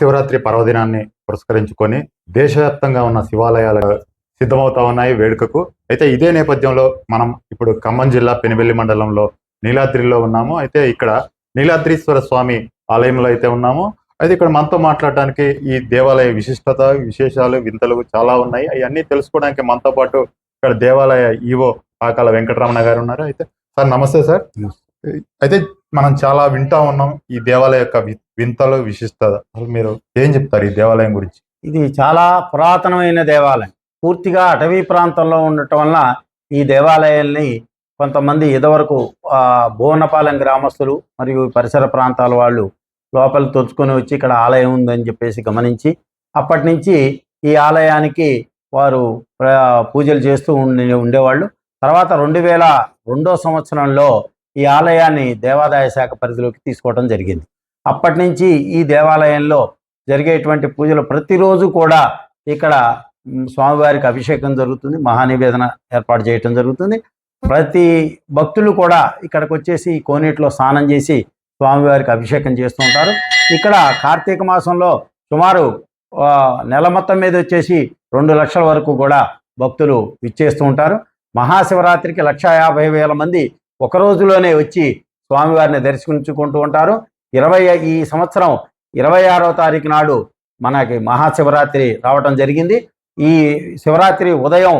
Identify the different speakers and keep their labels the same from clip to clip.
Speaker 1: మహాశివరాత్రి పర్వదినాన్ని పురస్కరించుకొని దేశవ్యాప్తంగా ఉన్న శివాలయాలు సిద్ధమవుతా ఉన్నాయి వేడుకకు. అయితే ఇదే నేపథ్యంలో మనం ఇప్పుడు ఖమ్మం జిల్లా పెనుబెల్లి మండలంలో నీలాద్రిలో ఉన్నాము. అయితే ఇక్కడ నీలాద్రీశ్వర స్వామి ఆలయంలో అయితే ఉన్నాము. అయితే ఇక్కడ మనతో మాట్లాడడానికి ఈ దేవాలయ విశిష్టత విశేషాలు వింతలు చాలా ఉన్నాయి. అవన్నీ తెలుసుకోవడానికి మనతో పాటు ఇక్కడ దేవాలయ ఈవో పాకాల వెంకటరమణ గారు ఉన్నారు. అయితే సార్ నమస్తే సార్. అయితే మనం చాలా వింటా ఉన్నాం ఈ దేవాలయ యొక్క వింతలో వింతలు విశిష్టత. అసలు మీరు ఏం చెప్తారు ఈ దేవాలయం గురించి?
Speaker 2: ఇది చాలా పురాతనమైన దేవాలయం. పూర్తిగా అటవీ ప్రాంతంలో ఉండటం వల్ల ఈ దేవాలయాల్ని కొంతమంది ఇదివరకు భువనపాలెం గ్రామస్తులు మరియు పరిసర ప్రాంతాల వాళ్ళు లోపల తొచ్చుకొని వచ్చి ఇక్కడ ఆలయం ఉందని చెప్పేసి గమనించి అప్పటి నుంచి ఈ ఆలయానికి వారు పూజలు చేస్తూ ఉండే ఉండేవాళ్ళు. తర్వాత రెండు వేల రెండో సంవత్సరంలో ఈ ఆలయాన్ని దేవాదాయ శాఖ పరిధిలోకి తీసుకోవడం జరిగింది. అప్పటి నుంచి ఈ దేవాలయంలో జరిగేటువంటి పూజలు ప్రతిరోజు కూడా ఇక్కడ స్వామివారికి అభిషేకం జరుగుతుంది మహానివేదన ఏర్పాటు చేయటం జరుగుతుంది. ప్రతి భక్తులు కూడా ఇక్కడికి వచ్చేసి ఈ కోనేటిలో స్నానం చేసి స్వామివారికి అభిషేకం చేస్తూ ఉంటారు. ఇక్కడ కార్తీక మాసంలో సుమారు నెల మొత్తం మీద వచ్చేసి రెండు లక్షల వరకు కూడా భక్తులు విచ్చేస్తూ ఉంటారు. మహాశివరాత్రికి లక్ష యాభై వేల మంది ఒక రోజులోనే వచ్చి స్వామివారిని దర్శించుకుంటూ ఉంటారు. ఇరవై ఈ సంవత్సరం ఇరవై ఆరో తారీఖు నాడు మనకి మహాశివరాత్రి రావటం జరిగింది. ఈ శివరాత్రి ఉదయం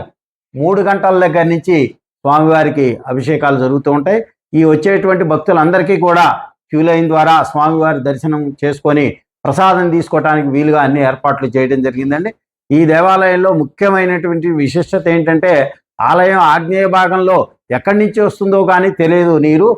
Speaker 2: మూడు గంటల దగ్గర నుంచి స్వామివారికి అభిషేకాలు జరుగుతూ ఉంటాయి. ఈ వచ్చేటువంటి భక్తులందరికీ కూడా క్యూ లైన్ ద్వారా స్వామివారి దర్శనం చేసుకొని ప్రసాదం తీసుకోవడానికి వీలుగా అన్ని ఏర్పాట్లు చేయడం జరిగిందండి. ఈ దేవాలయంలో ముఖ్యమైనటువంటి విశిష్టత ఏంటంటే ఆలయం ఆగ్నేయ భాగంలో ఎక్కడి నుంచి వస్తుందో కానీ తెలియదు నీరు.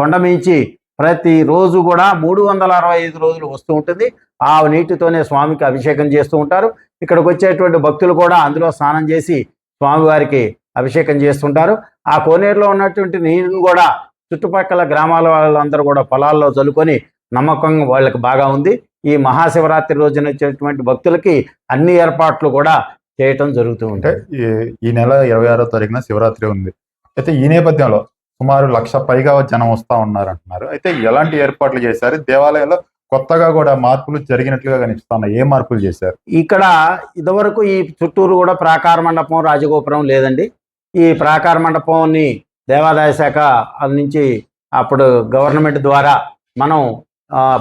Speaker 2: కొండ మించి ప్రతిరోజు కూడా మూడు వందల అరవై ఐదు రోజులు వస్తూ ఉంటుంది. ఆ నీటితోనే స్వామికి అభిషేకం చేస్తూ ఉంటారు. ఇక్కడికి వచ్చేటువంటి భక్తులు కూడా అందులో స్నానం చేసి స్వామివారికి అభిషేకం చేస్తుంటారు. ఆ కోనేరులో ఉన్నటువంటి నీరుని కూడా చుట్టుపక్కల గ్రామాల వాళ్ళందరూ కూడా పొలాల్లో చల్లుకొని నమ్మకం వాళ్ళకి బాగా ఉంది. ఈ మహాశివరాత్రి రోజున వచ్చేటువంటి భక్తులకి అన్ని ఏర్పాట్లు కూడా చేయటం జరుగుతూ ఉంటాయి
Speaker 1: ఈ- ఈ నెల ఇరవై ఆరో తారీఖున శివరాత్రి ఉంది. అయితే ఈ నేపథ్యంలో సుమారు లక్ష పైగా జనం వస్తా ఉన్నారు అంటున్నారు అయితే ఎలాంటి ఏర్పాట్లు చేశారు? దేవాలయంలో కొత్తగా కూడా మార్పులు జరిగినట్లుగా కనిపిస్తున్నాయి. ఏ మార్పులు చేశారు?
Speaker 2: ఇక్కడ ఇదివరకు ఈ చుట్టూరు కూడా ప్రాకార మండపం రాజగోపురం లేదండి. ఈ ప్రాకార మండపాన్ని దేవాదాయ శాఖ నుంచి అప్పుడు గవర్నమెంట్ ద్వారా మనం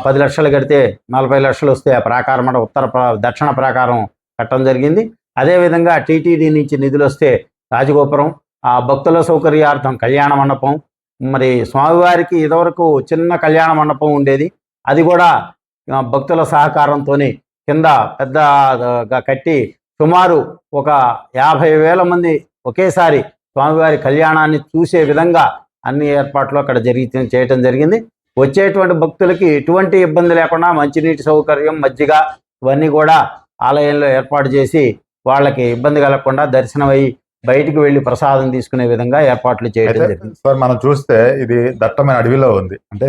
Speaker 2: పది లక్షలు కడితే నలభై లక్షలు వస్తే ఆ ప్రాకార మండపం ఉత్తర ప్రా- దక్షిణ ప్రాకారం కట్టడం జరిగింది. అదేవిధంగా టీటీడీ నుంచి నిధులు వస్తే రాజగోపురం ఆ భక్తుల సౌకర్యార్థం కళ్యాణ మండపం మరి స్వామివారికి ఇదివరకు చిన్న కళ్యాణ మండపం ఉండేది. అది కూడా భక్తుల సహకారంతోనే కింద పెద్దగా కట్టి సుమారు ఒక యాభై వేల మంది ఒకేసారి స్వామివారి కళ్యాణాన్ని చూసే విధంగా అన్ని ఏర్పాట్లు అక్కడ జరిగి చేయటం జరిగింది. వచ్చేటువంటి భక్తులకి ఎటువంటి ఇబ్బంది లేకుండా మంచినీటి సౌకర్యం మజ్జిగ ఇవన్నీ కూడా ఆలయంలో ఏర్పాటు చేసి వాళ్ళకి ఇబ్బంది కలగకుండా దర్శనం అయ్యి బయటికి వెళ్ళి ప్రసాదం తీసుకునే విధంగా ఏర్పాట్లు చేయడం జరిగింది.
Speaker 1: సార్ మనం చూస్తే ఇది దట్టమైన అడవిలో ఉంది. అంటే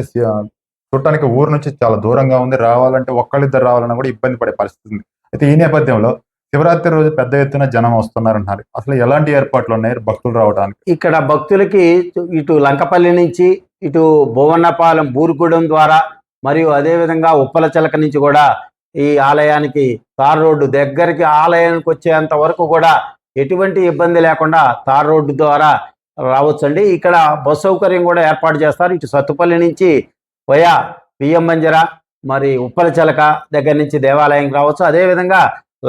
Speaker 1: చూడటానికి ఊరు నుంచి చాలా దూరంగా ఉంది. రావాలంటే ఒక్కళ్ళిద్దరు రావాలన్నా కూడా ఇబ్బంది పడే పరిస్థితి ఉంది. అయితే ఈ నేపథ్యంలో శివరాత్రి రోజు పెద్ద ఎత్తున జనం వస్తున్నారంటున్నారు. అసలు ఎలాంటి ఏర్పాట్లు ఉన్నాయి భక్తులు రావడానికి?
Speaker 2: ఇక్కడ భక్తులకి ఇటు లంకపల్లి నుంచి ఇటు భువన్నపాలెం బూరుగూడెం ద్వారా మరియు అదేవిధంగా ఉప్పల చిలక నుంచి కూడా ఈ ఆలయానికి తార్ రోడ్డు దగ్గరికి ఆలయానికి వచ్చేంత వరకు కూడా ఎటువంటి ఇబ్బంది లేకుండా తార్ రోడ్డు ద్వారా రావచ్చండి. ఇక్కడ బస్ సౌకర్యం కూడా ఏర్పాటు చేస్తారు. ఇటు సత్తుపల్లి నుంచి వయా బియ్యం మంజర మరి ఉప్పలచలక దగ్గర నుంచి దేవాలయం రావచ్చు. అదేవిధంగా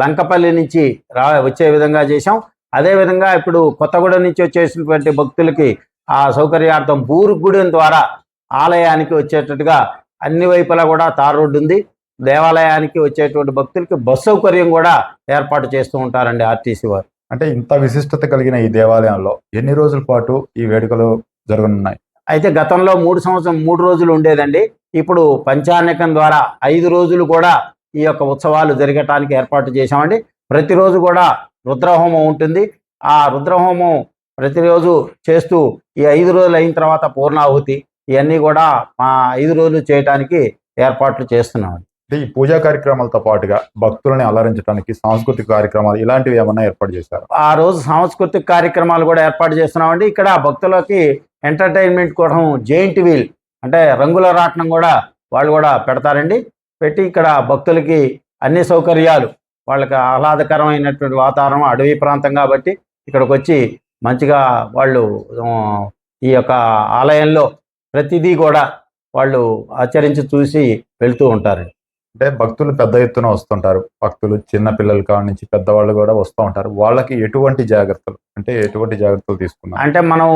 Speaker 2: లంకపల్లి నుంచి రా వచ్చే విధంగా చేశాం. అదేవిధంగా ఇప్పుడు కొత్తగూడెం నుంచి వచ్చేసినటువంటి భక్తులకి ఆ సౌకర్యార్థం బూరుగుడెం ద్వారా ఆలయానికి వచ్చేటట్టుగా అన్ని వైపులా కూడా తార్ రోడ్డు ఉంది. దేవాలయానికి వచ్చేటువంటి భక్తులకి బస్ సౌకర్యం కూడా ఏర్పాటు చేస్తూ ఉంటారండి ఆర్టీసీ వారు.
Speaker 1: అంటే ఇంత విశిష్టత కలిగిన ఈ దేవాలయంలో ఎన్ని రోజుల పాటు ఈ వేడుకలు జరగనున్నాయి?
Speaker 2: అయితే గతంలో మూడు సంవత్సరం మూడు రోజులు ఉండేదండి. ఇప్పుడు పంచాన్నకం ద్వారా ఐదు రోజులు కూడా ఈ యొక్క ఉత్సవాలు జరగటానికి ఏర్పాటు చేశామండి. ప్రతిరోజు కూడా రుద్రహోమం ఉంటుంది. ఆ రుద్రహోమం ప్రతిరోజు చేస్తూ ఈ ఐదు రోజులు అయిన తర్వాత పూర్ణాహుతి ఇవన్నీ కూడా మా ఐదు రోజులు చేయటానికి ఏర్పాట్లు చేస్తున్నామండి.
Speaker 1: అంటే ఈ పూజా కార్యక్రమాలతో పాటుగా భక్తులని అలరించడానికి సాంస్కృతిక కార్యక్రమాలు ఇలాంటివి ఏమన్నా ఏర్పాటు చేశారు?
Speaker 2: ఆ రోజు సాంస్కృతిక కార్యక్రమాలు కూడా ఏర్పాటు చేస్తున్నామండి. ఇక్కడ భక్తులకి ఎంటర్టైన్మెంట్ కోసం జెయింట్ వీల్ అంటే రంగుల రాట్నం కూడా వాళ్ళు కూడా పెడతారండి. పెట్టి ఇక్కడ భక్తులకి అన్ని సౌకర్యాలు వాళ్ళకి ఆహ్లాదకరమైనటువంటి వాతావరణం అడవి ప్రాంతం కాబట్టి ఇక్కడికి వచ్చి మంచిగా వాళ్ళు ఈ యొక్క ఆలయంలో ప్రతిదీ కూడా వాళ్ళు ఆచరించి చూసి వెళ్తూ ఉంటారు
Speaker 1: అంటే భక్తులు పెద్ద ఎత్తున వస్తుంటారు. భక్తులు చిన్న పిల్లల కాడ నుంచి పెద్దవాళ్ళు కూడా వస్తూ ఉంటారు. వాళ్ళకి ఎటువంటి జాగ్రత్తలు? అంటే ఎటువంటి జాగ్రత్తలు తీసుకున్నారు?
Speaker 2: అంటే మనం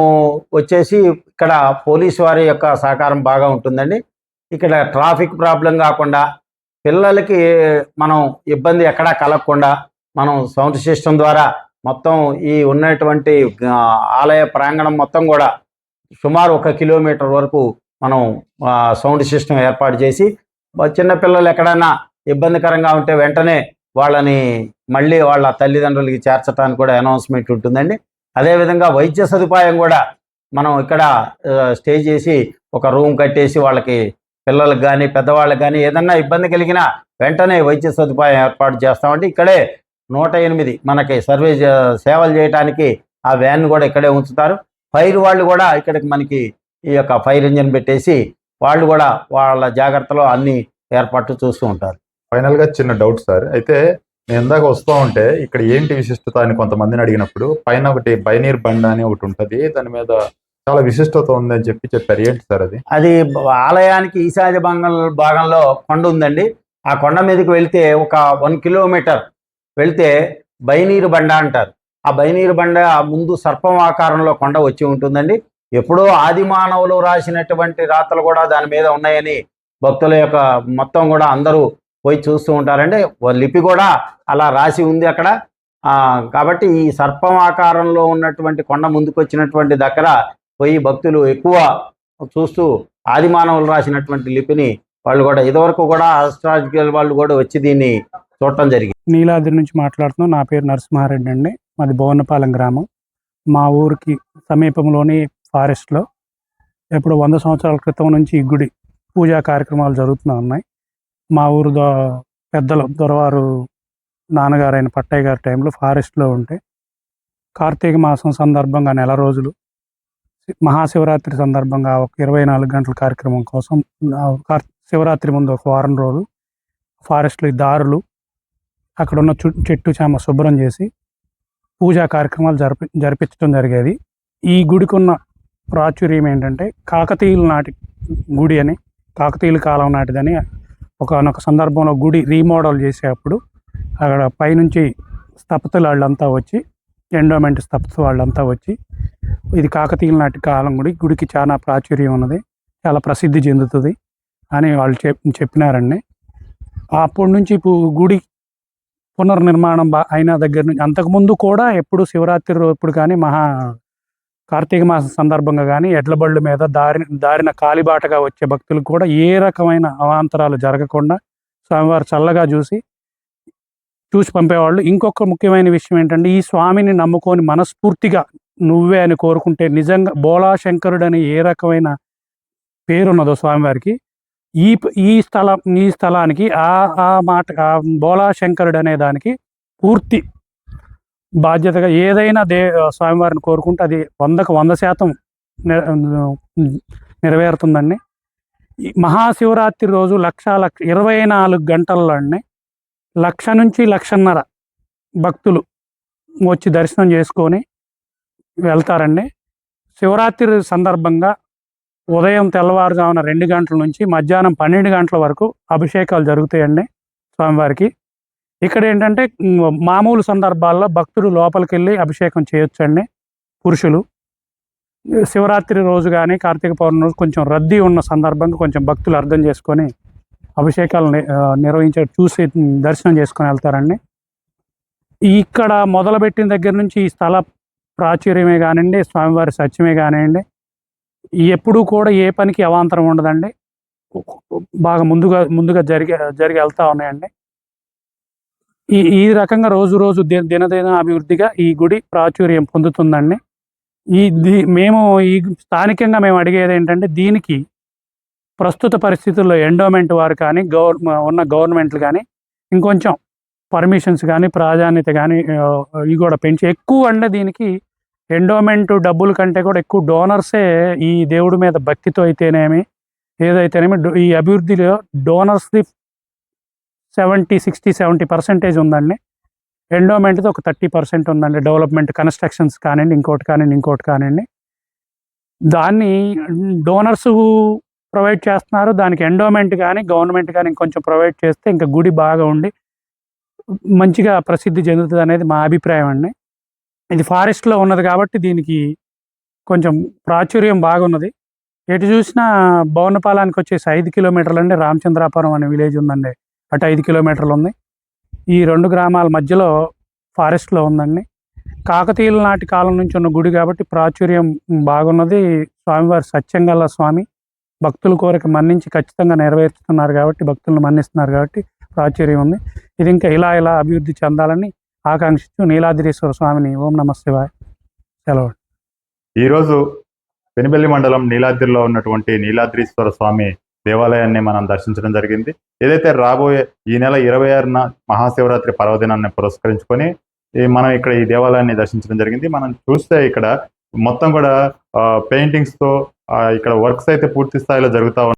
Speaker 2: వచ్చేసి ఇక్కడ పోలీసు వారి యొక్క సహకారం బాగా ఉంటుందండి. ఇక్కడ ట్రాఫిక్ ప్రాబ్లం కాకుండా పిల్లలకి మనం ఇబ్బంది ఎక్కడా కలగకుండా మనం సౌండ్ సిస్టమ్ ద్వారా మొత్తం ఈ ఉన్నటువంటి ఆలయ ప్రాంగణం మొత్తం కూడా సుమారు ఒక కిలోమీటర్ వరకు మనం సౌండ్ సిస్టమ్ ఏర్పాటు చేసి చిన్నపిల్లలు చిన్న పిల్లలు ఎక్కడైనా ఇబ్బందికరంగా ఉంటే వెంటనే వాళ్ళని మళ్ళీ వాళ్ళ తల్లిదండ్రులకి చేర్చడానికి కూడా అనౌన్స్మెంట్ ఉంటుందండి. అదేవిధంగా వైద్య సదుపాయం కూడా మనం ఇక్కడ స్టే చేసి ఒక రూమ్ కట్టేసి వాళ్ళకి పిల్లలకు కానీ పెద్దవాళ్ళకి కానీ ఏదన్నా ఇబ్బంది కలిగినా వెంటనే వైద్య సదుపాయం ఏర్పాటు చేస్తామంటే ఇక్కడే నూట ఎనిమిది మనకి సర్వీస్ సేవలు చేయడానికి ఆ వ్యాన్ కూడా ఇక్కడే ఉంచుతారు. ఫైర్ వాళ్ళు కూడా ఇక్కడికి మనకి ఈ యొక్క ఫైర్ ఇంజిన్ పెట్టేసి వాళ్ళు కూడా వాళ్ళ జాగ్రత్తలో అన్ని ఏర్పాట్లు చూస్తూ ఉంటారు.
Speaker 1: ఫైనల్గా చిన్న డౌట్ సార్ అయితే నేను ఇందాక వస్తూ ఉంటే ఇక్కడ ఏంటి విశిష్టత అని కొంతమందిని అడిగినప్పుడు పైన ఒకటి బైనీర్ బండ అని ఒకటి ఉంటది. దాని మీద చాలా విశిష్టత ఉంది అని చెప్పి చెప్పారు. ఏంటి సార్ అది?
Speaker 2: అది ఆలయానికి ఈశాన్య భాగం భాగంలో కొండ ఉందండి. ఆ కొండ మీదకి వెళ్తే ఒక వన్ కిలోమీటర్ వెళ్తే బైనీరు బండ అంటారు. ఆ బైనీరు బండ ముందు సర్పం ఆకారంలో కొండ వచ్చి ఉంటుందండి. ఎప్పుడో ఆది మానవులు రాసినటువంటి రాతలు కూడా దాని మీద ఉన్నాయని భక్తుల యొక్క మొత్తం కూడా అందరూ పోయి చూస్తూ ఉంటారండి. లిపి కూడా అలా రాసి ఉంది అక్కడ. కాబట్టి ఈ సర్పం ఆకారంలో ఉన్నటువంటి కొండ ముందుకు వచ్చినటువంటి దగ్గర పోయి భక్తులు ఎక్కువ చూస్తూ ఆది మానవులు రాసినటువంటి లిపిని వాళ్ళు కూడా ఇదివరకు కూడా ఆస్ట్రాలజికల్ వాళ్ళు కూడా వచ్చి దీన్ని చూడటం జరిగింది.
Speaker 3: నీలాద్రి నుంచి మాట్లాడుతున్నాం. నా పేరు నరసింహారెడ్డి అండి. మాది భువనపాలెం గ్రామం. మా ఊరికి సమీపంలోని ఫారెస్ట్లో ఇప్పుడు వంద సంవత్సరాల క్రితం నుంచి ఈ గుడి పూజా కార్యక్రమాలు జరుగుతూ ఉన్నాయి. మా ఊరు దొ పెద్దలు దొరవారు నాన్నగారైన పట్టయ్య గారి టైంలో ఫారెస్ట్లో ఉంటే కార్తీక మాసం సందర్భంగా నెల రోజులు మహాశివరాత్రి సందర్భంగా ఒక ఇరవై నాలుగు గంటల కార్యక్రమం కోసం కార్- శివరాత్రి ముందు ఒక వారం రోజు ఫారెస్ట్లో ఈ దారులు అక్కడ ఉన్న చెట్టు చేమ శుభ్రం చేసి పూజా కార్యక్రమాలు జరిపి జరిపించడం జరిగేది. ఈ గుడికి ఉన్న ప్రాచుర్యం ఏంటంటే కాకతీయుల నాటి గుడి అని కాకతీయుల కాలం నాటిదని ఒకనొక సందర్భంలో గుడి రీమోడల్ చేసేటప్పుడు అక్కడ పైనుంచి స్థపతులు వాళ్ళంతా వచ్చి ఎండోమెంట్ స్థపతు వాళ్ళంతా వచ్చి ఇది కాకతీయుల నాటి కాలం గుడి గుడికి చాలా ప్రాచుర్యం ఉన్నది చాలా ప్రసిద్ధి చెందుతుంది అని వాళ్ళు చెప్ చెప్పినారండి. అప్పటి నుంచి ఇప్పుడు గుడి పునర్నిర్మాణం బా అయిన దగ్గర నుంచి అంతకుముందు కూడా ఎప్పుడు శివరాత్రి రోజు ఇప్పుడు కానీ మహా కార్తీక మాసం సందర్భంగా కానీ ఎడ్ల బళ్ళు మీద దారి దారిన కాలిబాటగా వచ్చే భక్తులకు కూడా ఏ రకమైన అవాంతరాలు జరగకుండా స్వామివారు చల్లగా చూసి చూసి పంపేవాళ్ళు. ఇంకొక ముఖ్యమైన విషయం ఏంటంటే ఈ స్వామిని నమ్ముకొని మనస్ఫూర్తిగా నువ్వే అని కోరుకుంటే నిజంగా బోలా శంకరుడు అని ఏ రకమైన పేరున్నదో స్వామివారికి ఈ ఈ స్థలం ఈ స్థలానికి ఆ ఆ మాట ఆ శంకరుడు అనే దానికి పూర్తి బాధ్యతగా ఏదైనా దే స్వామివారిని కోరుకుంటే అది వందకు వంద శాతం నెరవేరుతుందండి. ఈ మహాశివరాత్రి రోజు లక్ష లక్ష ఇరవై నాలుగు గంటల్లో అండి లక్ష నుంచి లక్షన్నర భక్తులు వచ్చి దర్శనం చేసుకొని వెళ్తారండి. శివరాత్రి సందర్భంగా ఉదయం తెల్లవారుజామున రెండు గంటల నుంచి మధ్యాహ్నం పన్నెండు గంటల వరకు అభిషేకాలు జరుగుతాయండి స్వామివారికి. ఇక్కడ ఏంటంటే మామూలు సందర్భాల్లో భక్తులు లోపలికి వెళ్ళి అభిషేకం చేయొచ్చండి పురుషులు. శివరాత్రి రోజు కానీ కార్తీక పౌర్ణమి రోజు కొంచెం రద్దీ ఉన్న సందర్భంగా కొంచెం భక్తులు అర్థం చేసుకొని అభిషేకాలు నిర్వహించే చూసి దర్శనం చేసుకొని వెళ్తారండి. ఇక్కడ మొదలుపెట్టిన దగ్గర నుంచి ఈ స్థల ప్రాచుర్యమే కానివ్వండి స్వామివారి సత్యమే కానివ్వండి ఎప్పుడూ కూడా ఏ పనికి అవాంతరం ఉండదండి. బాగా ముందుగా ముందుగా జరిగే జరిగి వెళ్తూ ఉన్నాయండి. ఈ ఈ రకంగా రోజు రోజు దినదిన అభివృద్ధిగా ఈ గుడి ప్రాచుర్యం పొందుతుందండి. ఈ దీ మేము ఈ స్థానికంగా మేము అడిగేది ఏంటంటే దీనికి ప్రస్తుత పరిస్థితుల్లో ఎండోమెంట్ వారు కానీ గవర్ ఉన్న గవర్నమెంట్లు కానీ ఇంకొంచెం పర్మిషన్స్ కానీ ప్రాధాన్యత కానీ ఇవి కూడా పెంచి ఎక్కువ అంటే దీనికి ఎండోమెంట్ డబ్బుల కంటే కూడా ఎక్కువ డోనర్సే ఈ దేవుడి మీద భక్తితో అయితేనేమి ఏదైతేనేమి ఈ అభివృద్ధిలో డోనర్స్ది సెవెంటీ సిక్స్టీ సెవెంటీ పర్సెంటేజ్ ఉందండి. ఎండోమెంట్ది ఒక థర్టీ పర్సెంట్ ఉందండి డెవలప్మెంట్ కన్స్ట్రక్షన్స్ కానివ్వండి ఇంకోటి కానివ్వండి ఇంకోటి కానివ్వండి. దాన్ని డోనర్స్ ప్రొవైడ్ చేస్తున్నారు. దానికి ఎండోమెంట్ కానీ గవర్నమెంట్ కానీ ఇంకొంచెం ప్రొవైడ్ చేస్తే ఇంకా గుడి బాగా ఉండి మంచిగా ప్రసిద్ధి చెందుతుంది అనేది మా అభిప్రాయం అండి. ఇది ఫారెస్ట్లో ఉన్నది కాబట్టి దీనికి కొంచెం ప్రాచుర్యం బాగున్నది. ఎటు చూసినా భవనపాలానికి వచ్చేసి ఐదు కిలోమీటర్లు అండి రామచంద్రాపురం అనే విలేజ్ ఉందండి. అటు ఐదు కిలోమీటర్లు ఉంది. ఈ రెండు గ్రామాల మధ్యలో ఫారెస్ట్లో ఉందండి. కాకతీయుల నాటి కాలం నుంచి ఉన్న గుడి కాబట్టి ప్రాచుర్యం బాగున్నది. స్వామివారి సత్యంగల్ల స్వామి. భక్తుల కోరిక మన్నించి ఖచ్చితంగా నెరవేర్చుతున్నారు కాబట్టి భక్తులను మన్నిస్తున్నారు కాబట్టి ప్రాచుర్యం ఉంది. ఇది ఇంకా ఇలా ఇలా అభివృద్ధి చెందాలని ఆకాంక్షిస్తూ నీలాద్రీశ్వర స్వామిని ఓం నమ శివాయ సెలవు.
Speaker 1: ఈరోజు పెనుబెల్లి మండలం నీలాద్రిలో ఉన్నటువంటి నీలాద్రీశ్వర స్వామి దేవాలయాన్ని మనం దర్శించడం జరిగింది. ఏదైతే రాబోయే ఈ నెల ఇరవై ఆరున మహాశివరాత్రి పర్వదినాన్ని పురస్కరించుకొని మనం ఇక్కడ ఈ దేవాలయాన్ని దర్శించడం జరిగింది. మనం చూస్తే ఇక్కడ మొత్తం కూడా పెయింటింగ్స్తో ఇక్కడ వర్క్స్ అయితే పూర్తి స్థాయిలో జరుగుతా